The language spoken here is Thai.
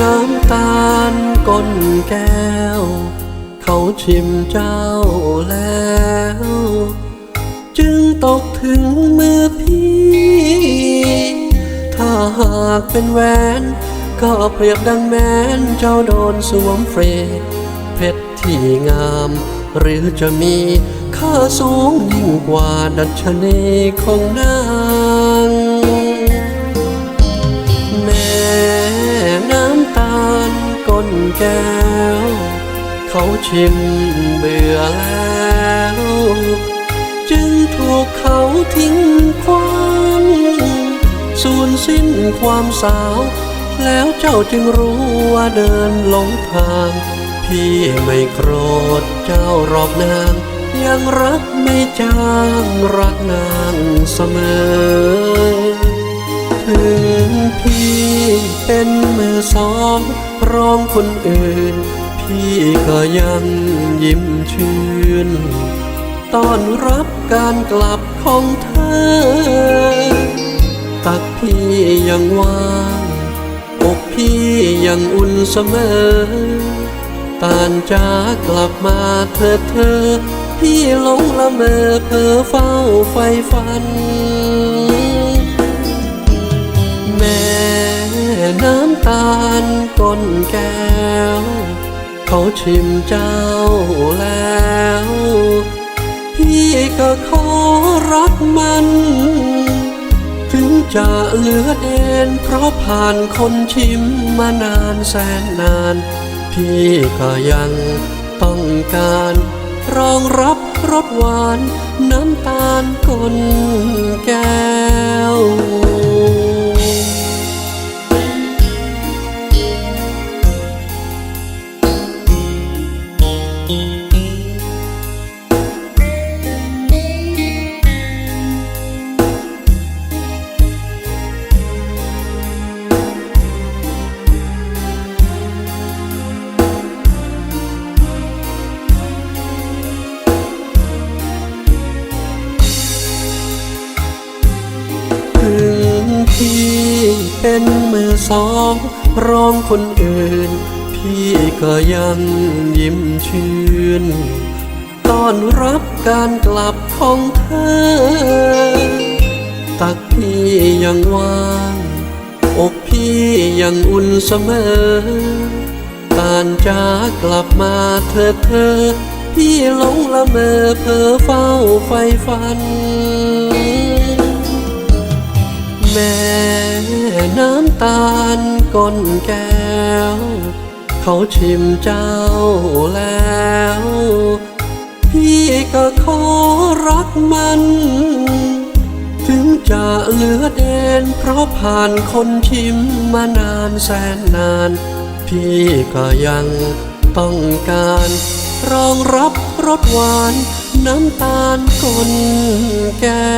น้ำตาลก้นแก้ว เขาชิมเจ้าแล้ว จึงตกถึงมือพี่ ถ้าหากเป็นแหวน ก็เปรียบดังแมนเจ้าโดนสวมเฟรเพชรที่งาม หรือจะมีค่าสูงยิ่งกว่าดัชนีของนา แก้ว เขาชิมเบื่อแล้ว จึงถูกเขาทิ้งคว้างสูญสิ้นความสาว แล้วเจ้าจึงรู้ว่าเดินหลงทาง พี่ไม่โกรธเจ้าหรอกนางยังรักไม่จางรักนางเสมอ พี่เป็นมือสองร้องคนอื่น พี่ก็ยังยิ้มชื่นต้อนรับการกลับของเธอ ตักพี่ยังว่างอกพี่ยังอุ่นเสมอ ตานจากกลับมาเธอเธอ พี่หลงละเมอเพ้อเฝ้าไฟฝัน ตาลก้นแก้ว เขาชิมเจ้าแล้ว พี่ก็ขอรักมัน ถึงจะเหลือเด่นเพราะผ่านคนชิมมานานแสนนาน พี่ก็ยังต้องการรองรับรสหวานน้ำตาลก้นแก้ว พี่เป็นมือสองร้องคนอื่น พี่ก็ยังยิ้มชื่นต้อนรับการกลับของเธอ ตักพี่ยังว่าง อกพี่ยังอุ่นเสมอ ตานจากกลับมาเธอเธอ พี่หลงละเมอเพ้อเฝ้าไฟฝัน ตาลก้นแก้ว เขาชิมเจ้าแล้ว พี่ก็ขอรักมัน ถึงจะเหลือเด่นเพราะผ่านคนชิมมานานแสนนาน พี่ก็ยังต้องการ รองรับรสหวานน้ำตาลก้นแก้ว